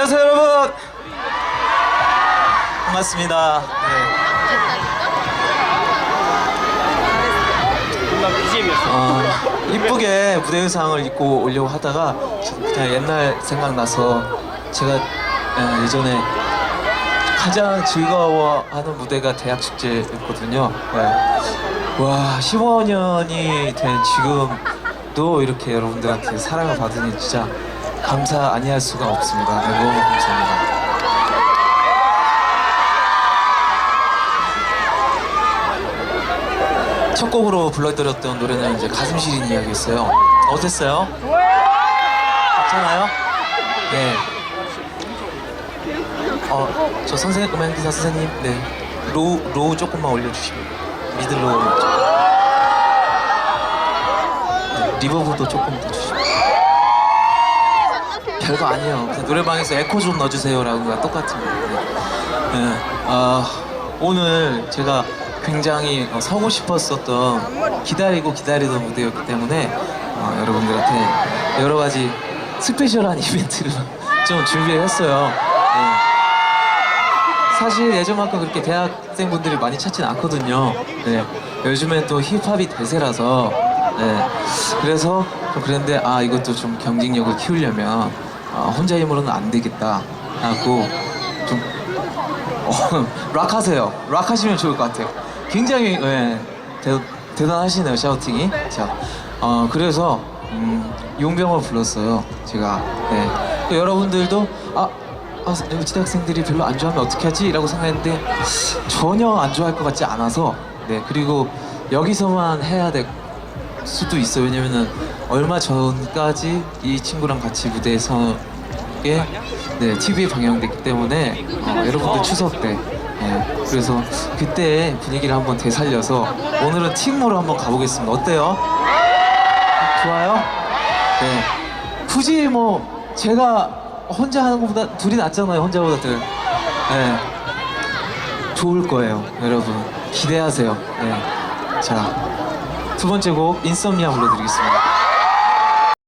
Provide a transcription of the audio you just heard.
안녕하세요 여러분 반갑습니다 네. 어, 이쁘게 무대 의상을 입고 오려고 하다가 그냥 옛날 생각나서 제가 예, 예전에 가장 즐거워하는 무대가 대학 축제였거든요. 네. 와 15년이 된 지금도 이렇게 여러분들한테 사랑을 받으니 진짜 감사 아니할 수가 없습니다. 네, 너무 감사합니다. 첫 곡으로 불러드렸던 노래는 이제 가슴 시린 이야기였어요. 어땠어요? 괜찮아요? 네. 어, 저 선생님, 음악 기사 선생님, 네. 로우, 로우 조금만 올려주시면. 미들 로우. 네, 리버브도 조금 더 주시면. 별거 아니에요. 그냥 노래방에서 에코 좀 넣어주세요라고 가 똑같은 거예요. 네. 아, 오늘 제가 굉장히 어, 서고 싶었었던 기다리고 기다리던 무대였기 때문에 어, 여러분들한테 여러 가지 스페셜한 이벤트를 좀 준비했어요. 네. 사실 예전만큼 그렇게 대학생분들이 많이 찾진 않거든요. 네. 요즘엔 또 힙합이 대세라서 네. 그래서 좀 그랬는데 아 이것도 좀 경쟁력을 키우려면 어, 혼자 힘으로는 안 되겠다 하고 좀 어, 락 하세요. 락 하시면 좋을 것 같아요. 굉장히 예, 대, 대단하시네요 샤우팅이. 자, 어, 그래서 음, 용병을 불렀어요. 제가. 네. 또 여러분들도 아, 아 여기 지대학생들이 별로 안 좋아하면 어떻게 하지? 라고 생각했는데 전혀 안 좋아할 것 같지 않아서 네 그리고 여기서만 해야 될 수도 있어요. 왜냐면은 얼마 전까지 이 친구랑 같이 무대에 서 게 네, TV에 방영됐기 때문에 어, 여러분들 추석 때 네, 그래서 그때 분위기를 한번 되살려서 오늘은 팀으로 한번 가보겠습니다. 어때요? 좋아요? 네. 굳이 뭐 제가 혼자 하는 것보다 둘이 낫잖아요. 혼자보다들. 네. 좋을 거예요, 여러분. 기대하세요. 네. 자, 두 번째 곡 인썸니아 불러드리겠습니다.